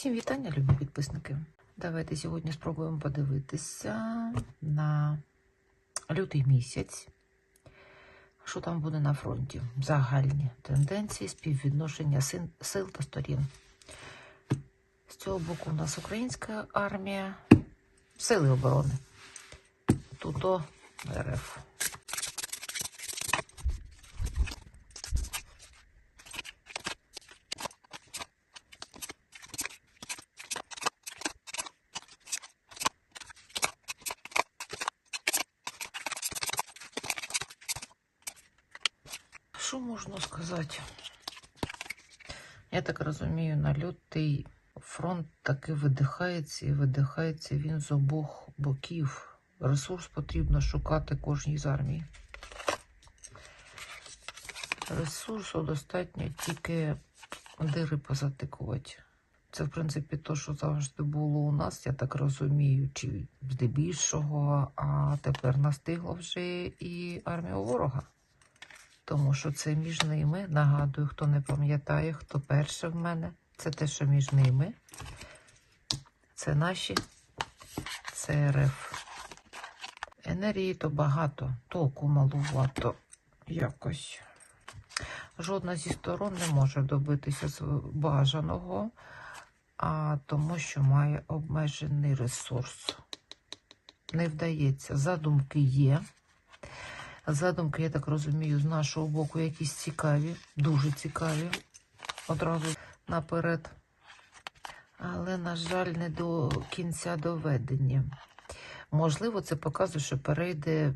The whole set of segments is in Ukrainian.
Всім вітання, любі підписники. Давайте сьогодні спробуємо подивитися на лютий місяць. Що там буде на фронті? Загальні тенденції, співвідношення сил та сторін. З цього боку у нас українська армія, сили оборони. Тут РФ. Що можна сказати? Я так розумію, на лютий фронт таки видихається і видихається він з обох боків. Ресурс потрібно шукати кожній з армії. Ресурсу достатньо тільки дири позатикувати. Це, в принципі, то, що завжди було у нас, я так розумію, чи здебільшого, а тепер настигло вже і армія ворога. Тому що це між ними. Нагадую, хто не пам'ятає, хто перше в мене. Це те, що між ними. Це наші, це РФ. Енергії то багато, толку малувато якось. Жодна зі сторон не може добитися бажаного, а тому, що має обмежений ресурс. Не вдається. Задумки є. Задумки, я так розумію, з нашого боку якісь цікаві, дуже цікаві. Одразу наперед. Але, на жаль, не до кінця доведені. Можливо, це показує, що перейде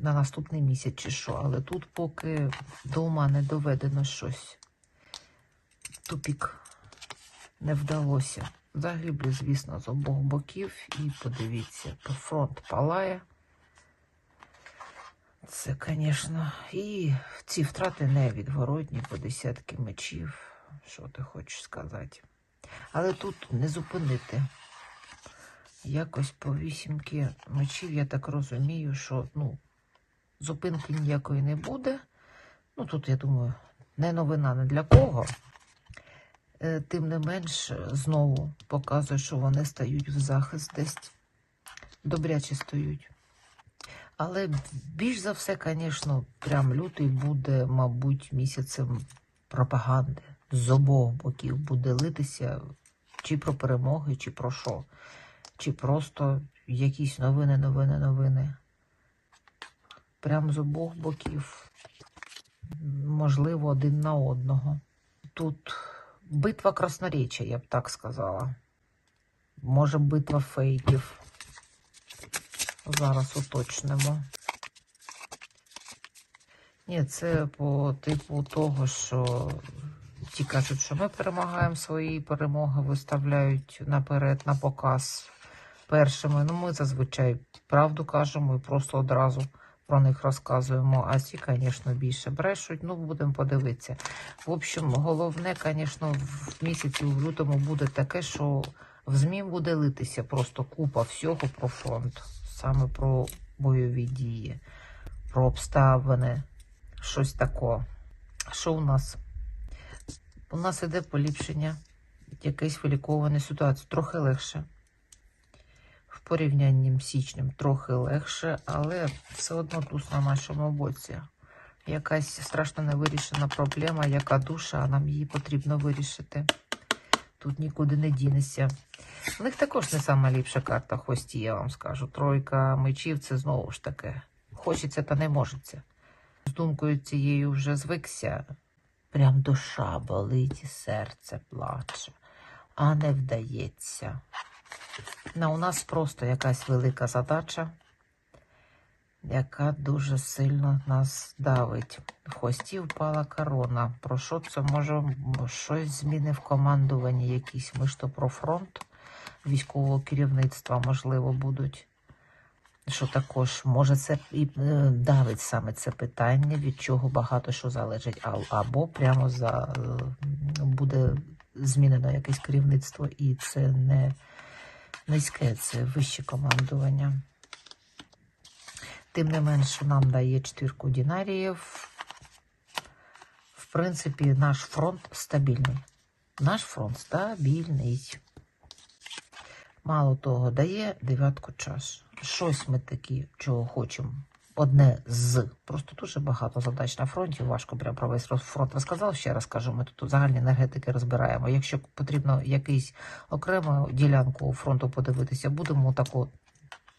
на наступний місяць чи що, але тут поки до ума не доведено щось. Тупік не вдалося. Загиблі, звісно, з обох боків. І подивіться, фронт палає. Це, звісно, і ці втрати невідворотні по десятки мечів. Що ти хочеш сказати? Але тут не зупинити. Якось по вісімки мечів, я так розумію, що ну, зупинки ніякої не буде. Ну, тут, я думаю, не новина не для кого. Е, Тим не менш, знову показує, що вони стають в захист десь. Добряче стають. Але більш за все, звісно, прям лютий буде, мабуть, місяцем пропаганди. З обох боків буде литися чи про перемоги, чи про що. Чи просто якісь новини, новини, новини. Прям з обох боків. Можливо, один на одного. Тут битва красноречия, я б так сказала. Може, битва фейків. Зараз уточнимо. Ні, це по типу того, що ті кажуть, що ми перемагаємо свої перемоги, виставляють наперед на показ першими. Ну, ми зазвичай правду кажемо і просто одразу про них розказуємо. А ці, звісно, більше брешуть. Ну, будемо подивитися. В общем, головне, звісно, в місяці в лютому буде таке, що в ЗМІ буде литися просто купа всього про фронт, саме про бойові дії, про обставини, щось таке. Що у нас? У нас іде поліпшення, якесь виліковане ситуацію, трохи легше. В порівнянні з січнем трохи легше, але все одно туз на нашому боці. Якась страшно невирішена проблема, яка душа, а нам її потрібно вирішити. Тут нікуди не дінешся. У них також не сама ліпша карта хвості, я вам скажу. Тройка мечів це знову ж таки. Хочеться та не можеться. З думкою цією вже звикся. Прям душа болить і серце плаче, а не вдається. Ну, у нас просто якась велика задача, яка дуже сильно нас давить. В хвості впала корона. Про що це може щось зміни в командуванні якісь? Ми ж то про фронт військового керівництва, можливо, будуть. Що також може це і е, давить саме це питання, від чого багато що залежить, або прямо за е, буде змінено якесь керівництво, і це не низьке, це вище командування. Тим не менше, нам дає четвірку дінаріїв. В принципі, наш фронт стабільний. Наш фронт стабільний. мало того, дає дев'ятку чаш. Щось ми такі, чого хочемо. Одне з. Просто дуже багато задач на фронті. Важко прям про весь фронт розказав. Ще раз кажу, ми тут загальні енергетики розбираємо. Якщо потрібно якийсь окрему ділянку фронту подивитися, будемо тако.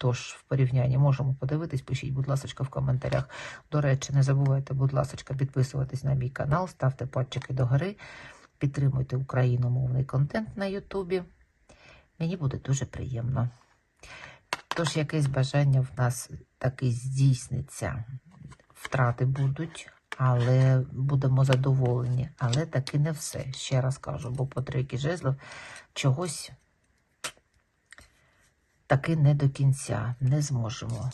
Тож в порівнянні можемо подивитись. Пишіть, будь ласка, в коментарях. До речі, не забувайте, будь ласка, підписуватись на мій канал, ставте пальчики догори, підтримуйте україномовний контент на Ютубі. Мені буде дуже приємно. Тож якесь бажання в нас таки здійсниться. Втрати будуть, але будемо задоволені. Але таки не все. Ще раз кажу, бо по трійки жезлів чогось таки не до кінця не зможемо.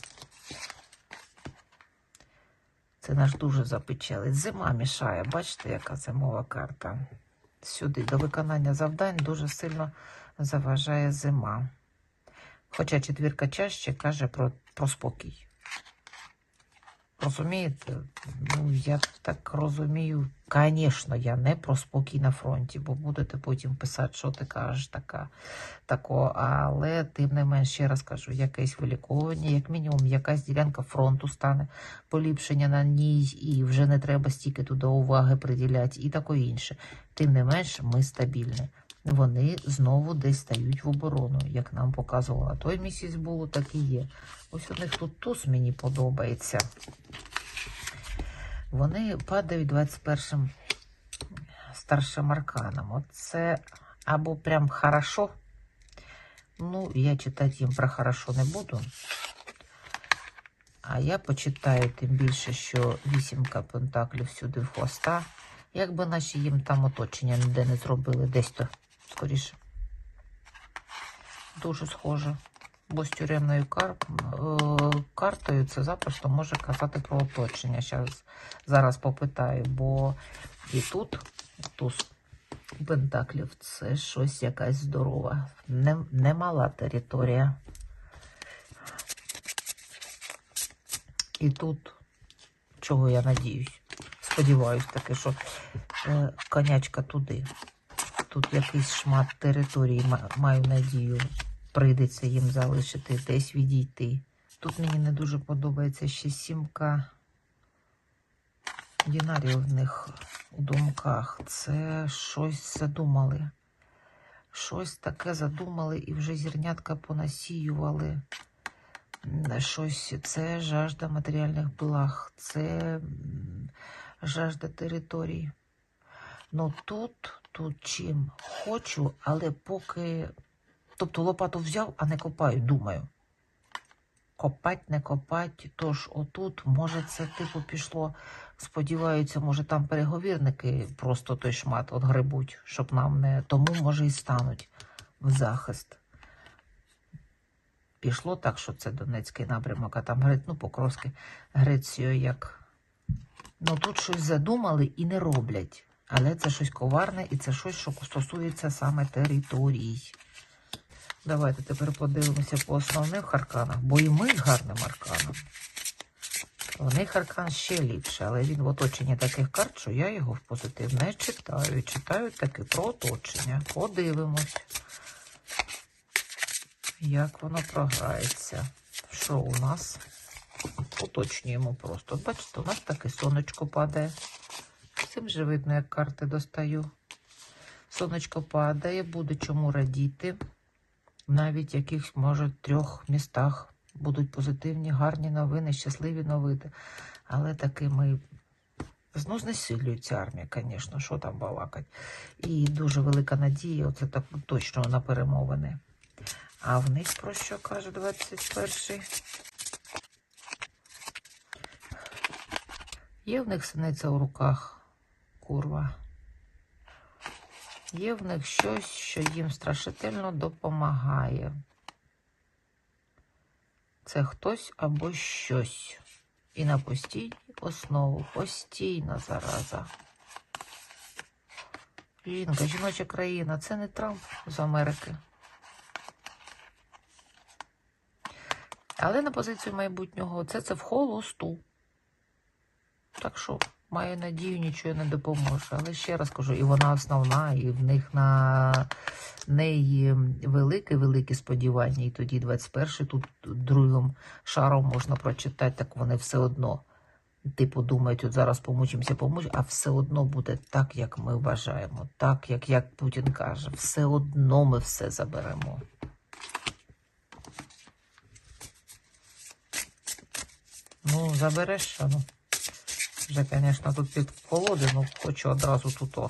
Це наш дуже запечелить. Зима мішає. Бачите, яка зимова карта. Сюди до виконання завдань дуже сильно заважає зима. Хоча четвірка чаще каже про, про спокій. Розумієте? Ну, я так розумію, звісно, я не про спокій на фронті, бо будете потім писати, що ти кажеш така, тако. Але тим не менш, ще раз кажу, якесь виліковування, як мінімум, якась ділянка фронту стане, поліпшення на ній, і вже не треба стільки туди уваги приділяти, і таке інше. Тим не менш, ми стабільні. Вони знову десь стають в оборону, як нам показувала. Той місяць було, так і є. Ось у них тут туз мені подобається. Вони падають 21-м старшим арканом. Оце або прям хорошо. Ну, я читати їм про хорошо не буду. А я почитаю тим більше, що вісімка пентаклів сюди в хвоста. Якби наші їм там оточення ніде не зробили, десь то скоріше. Дуже схоже. Бо з тюремною кар... е, картою це запросто може казати про оточення. Щас, зараз попитаю, бо і тут туз пентаклів це щось якась здорова. Не, немала територія. І тут, чого я надіюсь, сподіваюсь таки, що е, конячка туди. Тут якийсь шмат території, маю надію, прийдеться їм залишити, десь відійти. Тут мені не дуже подобається ще сімка дінарів в них у думках. Це щось задумали. Щось таке задумали і вже зірнятка понасіювали. Щось це жажда матеріальних благ, це жажда територій. Ну тут, тут чим хочу, але поки. Тобто лопату взяв, а не копаю, думаю. Копать, не копать. Тож отут, може, це типу пішло. Сподіваються, може, там переговірники просто той шмат от щоб нам не. Тому, може, і стануть в захист. Пішло так, що це Донецький напрямок, а там ну, Покровський Грецію як. Ну тут щось задумали і не роблять. Але це щось коварне і це щось, що стосується саме територій. Давайте тепер подивимося по основних арканах, бо і ми з гарним арканом. У них аркан ще ліпше, але він в оточенні таких карт, що я його в позитив не читаю. Читаю таки про оточення. Подивимось, як воно програється. Що у нас? Уточнюємо просто. Бачите, у нас таке сонечко падає. Цим же видно, як карти достаю. Сонечко падає, буде чому радіти. Навіть в якихось, може, трьох містах будуть позитивні, гарні новини, щасливі новини. Але таки ми ну, знесилюється армія, звісно, що там балакать. І дуже велика надія, оце так точно на перемовини. А в них про що каже 21-й? Є в них синиця у руках, курва. Є в них щось, що їм страшительно допомагає. Це хтось або щось. І на постійній основу, постійна зараза. Жінка, жіноча країна, це не Трамп з Америки. Але на позицію майбутнього це це в холосту. Так що Маю надію, нічого не допоможе. Але ще раз кажу, і вона основна, і в них на неї велике, велике сподівання. І тоді 21-й тут другим шаром можна прочитати, так вони все одно. Типу думають, от зараз помучимося, помучимося, а все одно буде так, як ми вважаємо, так, як, як Путін каже, все одно ми все заберемо. Ну, забереш, а ну. Вже, звісно, тут під колоди, ну хочу одразу тут о,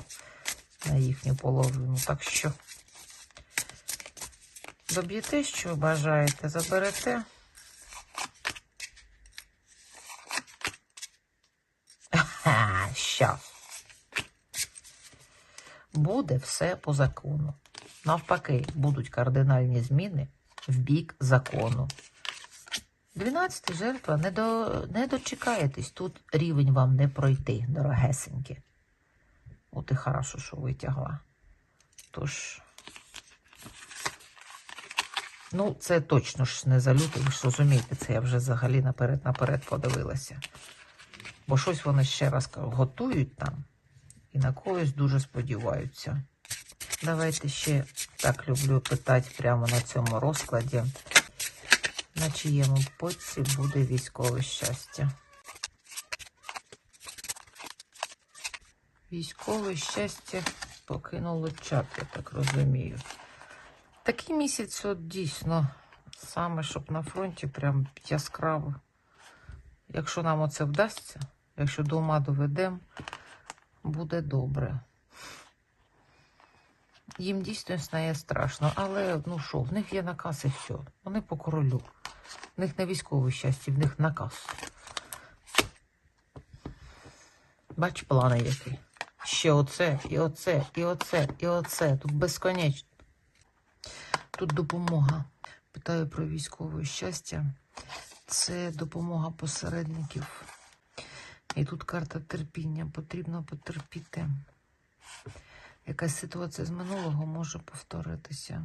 на їхню половину. Так що доб'єте, що бажаєте, заберете. Ха, щас. Буде все по закону. Навпаки, будуть кардинальні зміни в бік закону. 12 жертва, не, до, не дочекаєтесь. Тут рівень вам не пройти, дорогесенькі. От і хорошо, що витягла. Тож, ну, це точно ж не за лютий, ви ж розумієте, це я вже взагалі наперед-наперед подивилася. Бо щось вони ще раз готують там і на когось дуже сподіваються. Давайте ще так люблю питати прямо на цьому розкладі. На чиєму боці буде військове щастя? Військове щастя покинуло чат, я так розумію. Такий місяць от дійсно саме, щоб на фронті прям яскраво. Якщо нам оце вдасться, якщо до ума доведемо, буде добре. Їм дійсно стає страшно, але ну що, в них є наказ і все. Вони по королю. В них не військове щастя, в них наказ. Бач, плани які. Ще оце, і оце, і оце, і оце. Тут безконечно. Тут допомога. Питаю про військове щастя. Це допомога посередників. І тут карта терпіння. Потрібно потерпіти. Якась ситуація з минулого може повторитися,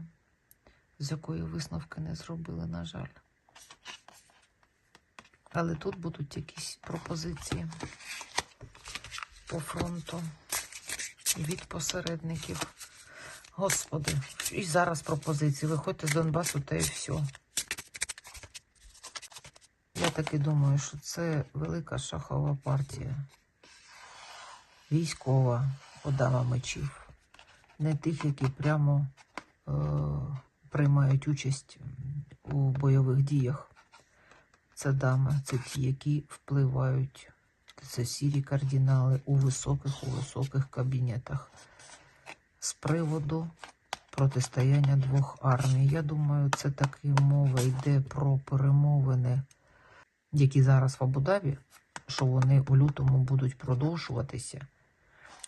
з якої висновки не зробили, на жаль. Але тут будуть якісь пропозиції по фронту від посередників. Господи, і зараз пропозиції. Виходьте з Донбасу та і все. Я таки думаю, що це велика шахова партія. Військова подава мечів. Не тих, які прямо е, приймають участь у бойових діях. Це дами, це ті, які впливають. Це сірі кардинали у високих, у високих кабінетах. З приводу протистояння двох армій. Я думаю, це таки мова йде про перемовини, які зараз в Абу-Дабі, що вони у лютому будуть продовжуватися.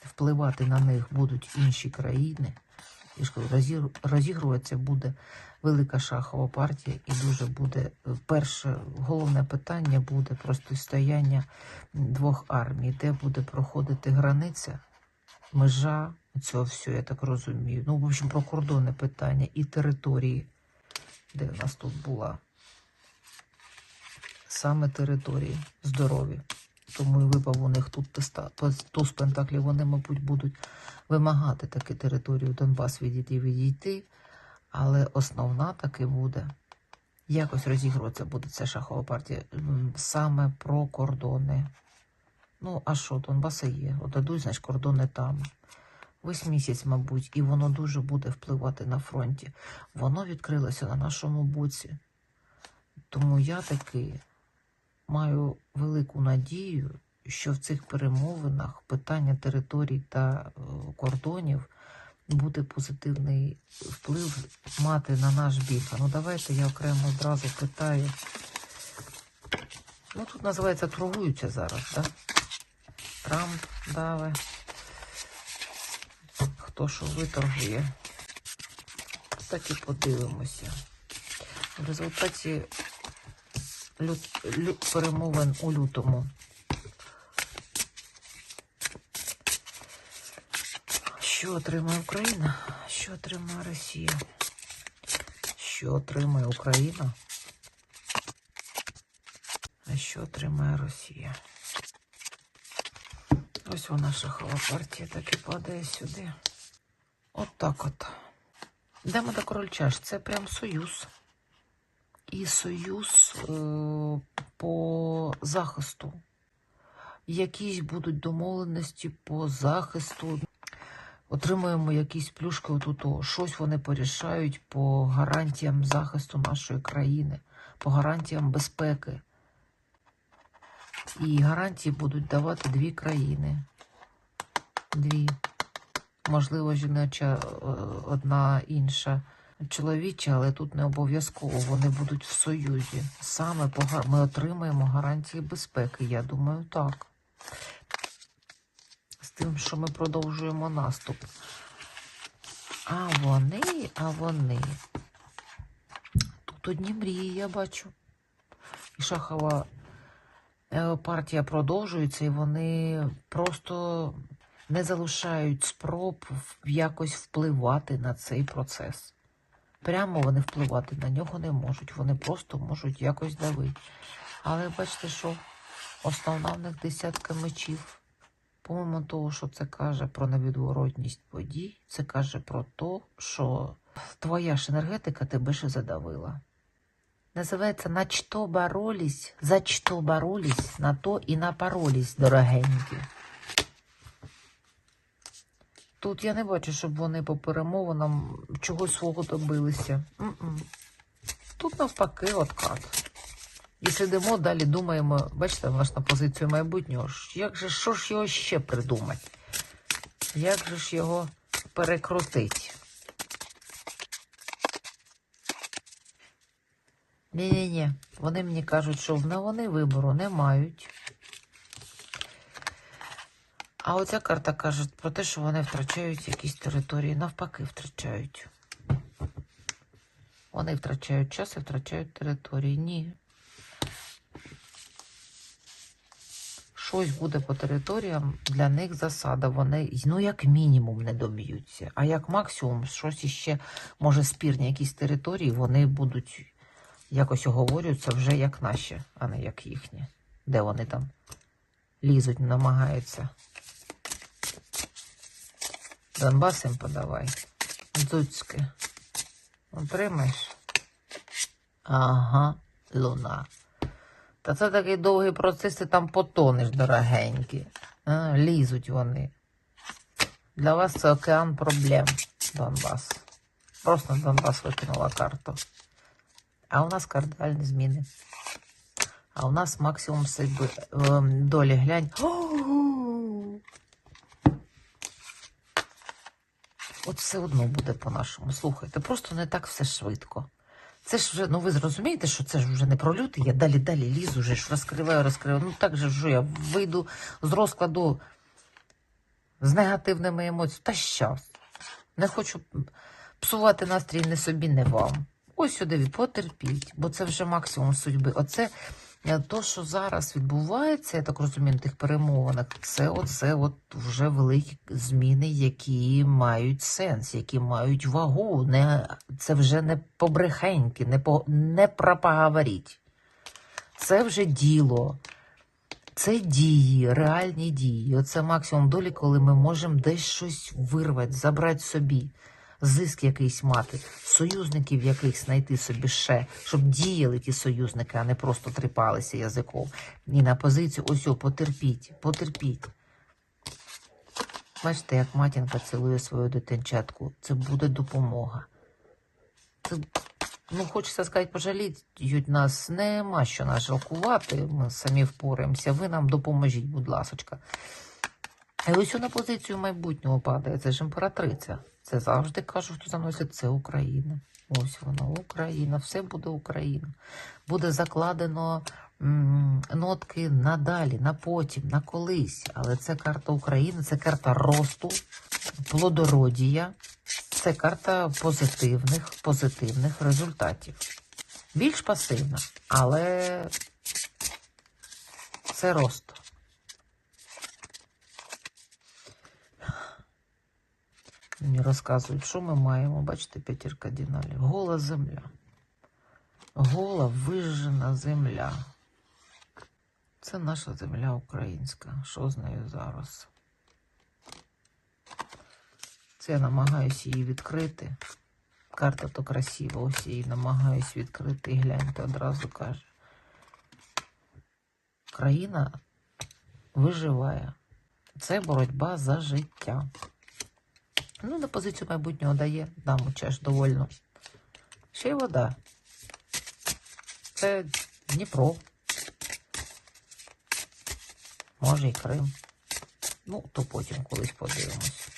Впливати на них будуть інші країни. І ж кажу, розігруватися буде велика шахова партія, і дуже буде перше головне питання буде протистояння двох армій, де буде проходити границя, межа цього все, я так розумію. Ну, в общем, про кордонне питання і території, де в нас тут була. Саме території здорові. Тому і випав у них тут туз пентаклів. Вони, мабуть, будуть вимагати таки територію Донбас відійти відійти. Але основна таки буде. Якось розігруватися буде ця шахова партія саме про кордони. Ну, а що, Донбаси є? От дадуть, значить, кордони там. Ось місяць, мабуть, і воно дуже буде впливати на фронті. Воно відкрилося на нашому боці. Тому я таки маю велику надію, що в цих перемовинах питання територій та е, кордонів буде позитивний вплив мати на наш бік. Ну давайте я окремо одразу питаю. Ну тут називається торгуються зараз, так? Трамп даве. Хто що виторгує. Так і подивимося. В результаті лю... Лю... перемовин у лютому. Що отримає Україна? Що отримає Росія? Що отримає Україна? А що отримає Росія? Ось вона шахова партія так і падає сюди. От так от. Йдемо до корольчаш. Це прям союз. І союз е, по захисту. Якісь будуть домовленості по захисту. Отримуємо якісь плюшки отут. Щось вони порішають по гарантіям захисту нашої країни, по гарантіям безпеки. І гарантії будуть давати дві країни. Дві. Можливо, жіноча е, одна інша чоловіча, але тут не обов'язково. Вони будуть в союзі. Саме ми отримаємо гарантії безпеки. Я думаю, так. З тим, що ми продовжуємо наступ. А вони, а вони. Тут одні мрії, я бачу. І шахова е, партія продовжується, і вони просто не залишають спроб якось впливати на цей процес. Прямо вони впливати на нього не можуть, вони просто можуть якось давити. Але бачите, що основна в них десятка мечів. Помимо того, що це каже про невідворотність подій, це каже про те, що твоя ж енергетика тебе ще задавила. Називається на що боролись, за що боролись, на то і напоролись, дорогенькі. Тут я не бачу, щоб вони по перемовинам чогось свого добилися. Тут навпаки откат. І сидимо далі, думаємо, бачите, у нас на позицію майбутнього. Як же, що ж його ще придумати? Як же ж його перекрутити? Ні-ні-ні, вони мені кажуть, що в- вони вибору не мають. А оця карта каже про те, що вони втрачають якісь території, навпаки, втрачають. Вони втрачають час і втрачають території. Ні. Щось буде по територіям, для них засада. Вони, ну, як мінімум, не доб'ються. А як максимум, щось іще, може, спірні якісь території, вони будуть якось оговорюються вже як наші, а не як їхні. Де вони там лізуть, намагаються. Донбас їм подавай. Дзуцьки. Отримаєш? Ага, луна. Та це такий довгий процес, ти там потонеш, дорогенькі. А, лізуть вони. Для вас це океан проблем, Донбас. Просто Донбас викинула карту. А у нас кардинальні зміни. А у нас максимум судьби, ем, долі глянь. От все одно буде по-нашому. Слухайте, просто не так все швидко. Це ж вже, ну ви зрозумієте, що це ж вже не про лютий, я далі далі лізу, вже ж розкриваю, розкриваю. Ну так же ж я вийду з розкладу з негативними емоціями. Та щас. Не хочу псувати настрій не собі, не вам. Ось сюди потерпіть, бо це вже максимум судьби. Оце то, що зараз відбувається, я так розумію, на тих перемовинах, це оце от вже великі зміни, які мають сенс, які мають вагу. Не, це вже не побрехеньки, не, по, не пропоговоріть. Це вже діло. Це дії, реальні дії. Оце максимум долі, коли ми можемо десь щось вирвати, забрати собі, зиск якийсь мати, союзників якихось знайти собі ще, щоб діяли ті союзники, а не просто тріпалися язиком. І на позицію, ось, о, потерпіть, потерпіть. Бачите, як матінка цілує свою дитинчатку. Це буде допомога. Це, ну, хочеться сказати, пожаліть нас. Нема що нас жалкувати. Ми самі впораємося. Ви нам допоможіть, будь ласочка. І ось на позицію майбутнього падає. Це ж імператриця. Це завжди кажу, хто заносить, це Україна. Ось вона, Україна, все буде Україна. Буде закладено нотки надалі, на потім, на колись. Але це карта України, це карта росту, плодородія, це карта позитивних, позитивних результатів. Більш пасивна, але це рост. Мені розказують, що ми маємо. Бачите, п'ятірка діналів. Гола земля. Гола вижжена земля. Це наша земля українська. Що з нею зараз? Це я намагаюся її відкрити. Карта то красива, ось її намагаюсь відкрити і гляньте, одразу каже. Країна виживає. Це боротьба за життя. Ну, на позицію майбутнього дає, даму чеш довольно. Ще й вода. Це Дніпро. Може і Крим. Ну, то потім колись подивимось.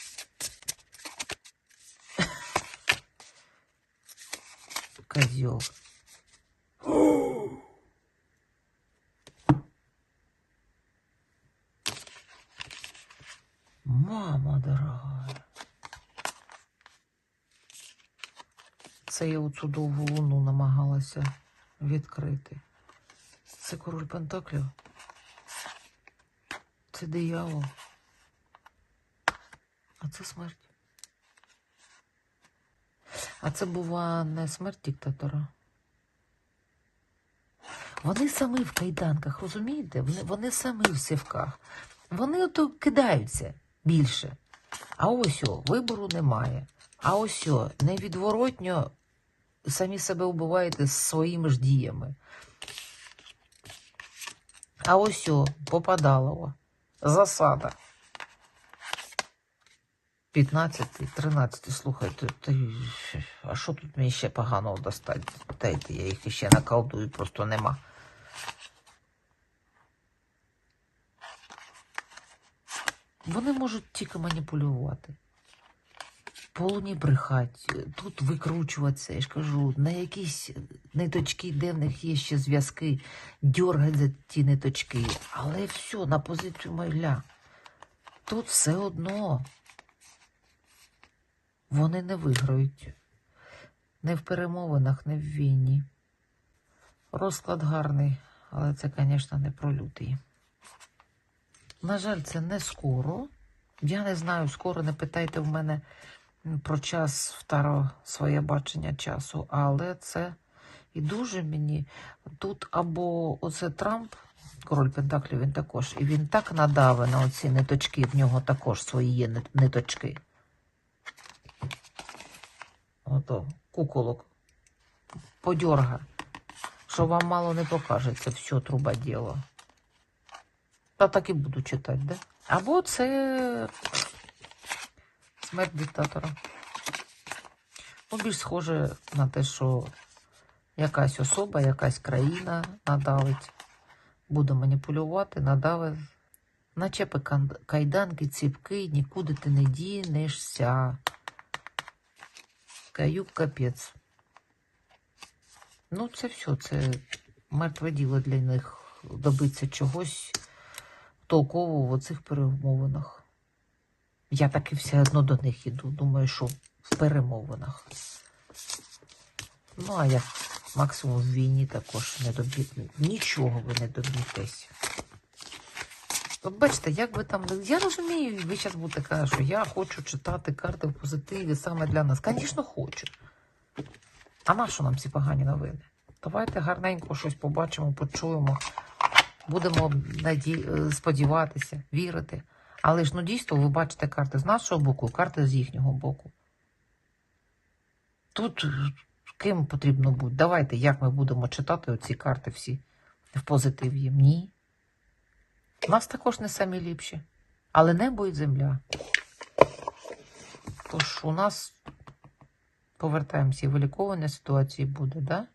Козел. Оцю довгу луну намагалася відкрити. Це король Пентаклів. Це диявол. А це смерть. А це бува не смерть диктатора. Вони самі в кайданках, розумієте? Вони, вони самі в сівках. Вони ото кидаються більше. А ось о, вибору немає. А ось о, невідворотньо самі себе вбиваєте своїми ж діями. А ось о, попадалово. Засада. 15, 13, слухайте, а що тут мені ще поганого достати? Дайте, я їх іще наколдую, просто нема. Вони можуть тільки маніпулювати. Полуні брехати, тут викручуватися, я ж кажу, на якісь ниточки, де в них є ще зв'язки, дьоргать за ті ниточки. Але все, на позицію майля. Тут все одно. Вони не виграють. Не в перемовинах, не в війні. Розклад гарний, але це, звісно, не про лютий. На жаль, це не скоро. Я не знаю, скоро не питайте в мене про час второ своє бачення часу, але це і дуже мені тут або оце Трамп, король Пентаклів, він також, і він так надаве на оці ниточки, в нього також свої є ниточки. Ото, куколок. Подьорга. Що вам мало не покажеться, все труба діло. Та так і буду читати, да? Або це смерть диктатора. Ну, більш схоже на те, що якась особа, якась країна надавить, буде маніпулювати, надавить. Начепи кайданки, ціпки, нікуди ти не дінешся. Каюк капець. Ну, це все, це мертве діло для них добитися чогось толкового в оцих перемовинах. Я так і все одно до них іду. Думаю, що в перемовинах. Ну, а як максимум в війні також не добі... Нічого ви не доб'єтесь. От бачите, як ви там. Я розумію, ви зараз будете казати, що я хочу читати карти в позитиві саме для нас. Звісно, хочу. А на що нам ці погані новини? Давайте гарненько щось побачимо, почуємо. Будемо наді... е, сподіватися, вірити. Але ж ну дійсно ви бачите карти з нашого боку, карти з їхнього боку. Тут е, ким потрібно бути? Давайте, як ми будемо читати оці карти всі в позитиві? Ні. У нас також не самі ліпші. Але небо і земля. Тож у нас повертаємося, і ситуації буде, да?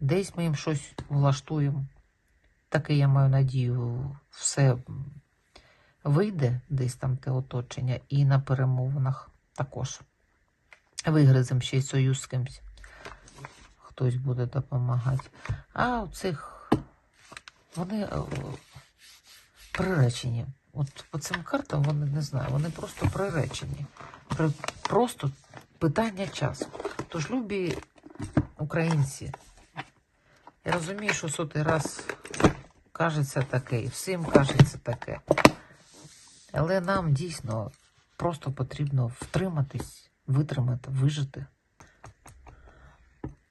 Десь ми їм щось влаштуємо. Таке я маю надію, все вийде десь там те оточення, і на перемовинах також. Вигризем ще й союз з кимсь. Хтось буде допомагати. А у цих вони е, приречені. От по цим картам вони не знаю, вони просто приречені. Просто питання часу. Тож, любі українці, я розумію, що сотий раз кажеться таке, і всім кажеться таке. Але нам дійсно просто потрібно втриматись, витримати, вижити.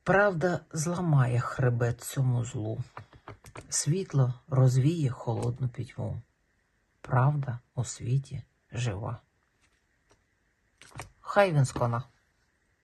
Правда зламає хребет цьому злу. Світло розвіє холодну пітьму. Правда у світі жива. Хай він скона.